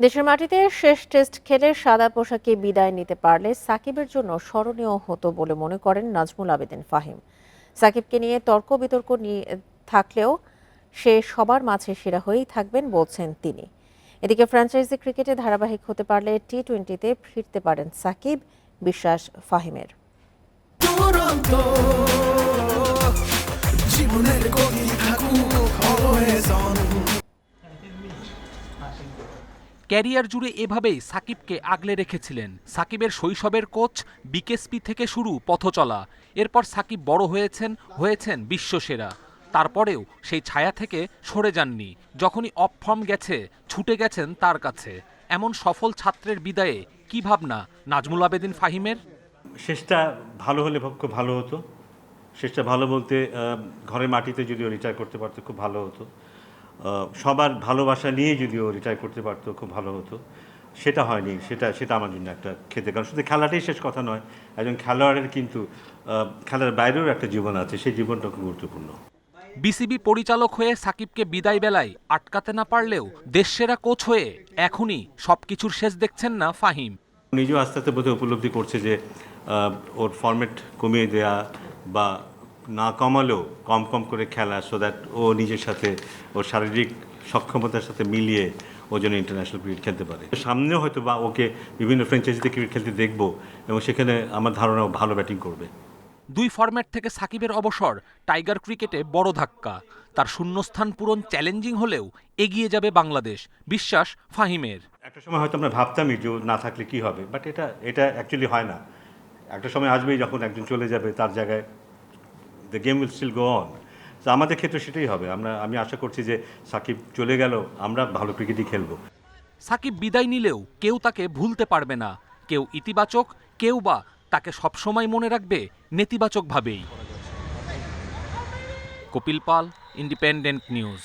দেশের মাটিতে শেষ টেস্ট খেলে সাদা পোশাকে বিদায় নিতে পারলে সাকিবের জন্য স্মরণীয় হতো বলে মনে করেন নাজমুল আবেদিন ফাহিম। সাকিবকে নিয়ে তর্ক বিতর্ক নিয়ে থাকলেও সে সবার মাঝে সেরা হয়েই থাকবেন বলছেন তিনি। এদিকে ফ্র্যাঞ্চাইজি ক্রিকেটে ধারাবাহিক হতে পারলে টি টোয়েন্টিতে ফিরতে পারেন সাকিব, বিশ্বাস ফাহিমের। ক্যারিয়ার জুড়ে এভাবেই সাকিবকে আগলে রেখেছিলেন। সাকিবের শৈশবের কোচ বিকেএসপি থেকে শুরু পথ চলা এরপর সাকিব বড় হয়েছেন হয়েছেন বিশ্বসেরা। তারপরেও সেই ছায়া থেকে সরে যাননি। যখনই অফ ফর্ম গেছে, ছুটে গেছেন তার কাছে। এমন সফল ছাত্রের বিদায়ে কি ভাবনা নাজমুল আবেদিন ফাহিমের? শেষটা ভালো হলে খুব ভালো হতো। শেষটা ভালো বলতে ঘরের মাটিতে যদিও রিটায়ার করতে পারতো, খুব ভালো হতো। সবার ভালোবাসা নিয়ে যদি ও রিটায়ার করতে পারতো খুব ভালো হতো। সেটা হয়নি সেটা সেটা আমার জন্য একটা খেতে কারণ। শুধু খেলাটাই শেষ কথা নয় একজন খেলোয়াড়ের কিন্তু খেলার বাইরেও একটা জীবন আছে সেই জীবনটা খুব গুরুত্বপূর্ণ। বিসিবি পরিচালক হয়ে সাকিবকে বিদায় বেলায় আটকাতে না পারলেও দেশসেরা কোচ হয়ে এখনই সব কিছুর শেষ দেখছেন না ফাহিম। নিজেও আস্তে আস্তে বোধহয় উপলব্ধি করছে যে ওর ফরম্যাট কমিয়ে দেয়া বা না কমালেও কম কম করে খেলা সো দ্যাট ও নিজের সাথে ওর শারীরিক সক্ষমতার সাথে মিলিয়ে ও যেন ইন্টারন্যাশনাল ক্রিকেট খেলতে পারে। সামনেও হয়তো বা ওকে বিভিন্ন ফ্র্যাঞ্চাইজিতে ক্রিকেট খেলতে দেখব এবং সেখানে আমার ধারণা ও ভালো ব্যাটিং করবে। দুই ফরম্যাট থেকে সাকিবের অবসর টাইগার ক্রিকেটে বড় ধাক্কা। তার শূন্যস্থান পূরণ চ্যালেঞ্জিং হলেও এগিয়ে যাবে বাংলাদেশ বিশ্বাস ফাহিমের। একটা সময় হয়তো আমরা ভাবতামই যে না থাকলে কি হবে বাট এটা এটা অ্যাকচুয়ালি হয় না। একটা সময় আসবেই যখন একজন চলে যাবে তার জায়গায় the game will still go on তো আমাদের ক্ষেত্রে সেটাই হবে। আমরা, আমি আশা করছি যে সাকিব চলে গেল, আমরা ভালো ক্রিকেটই খেলব। সাকিব বিদায় নিলেও কেউ তাকে ভুলতে পারবে না। কেউ ইতিবাচক, কেউ বা তাকে সবসময় মনে রাখবে নেতিবাচকভাবেই। Kapil Pal independent news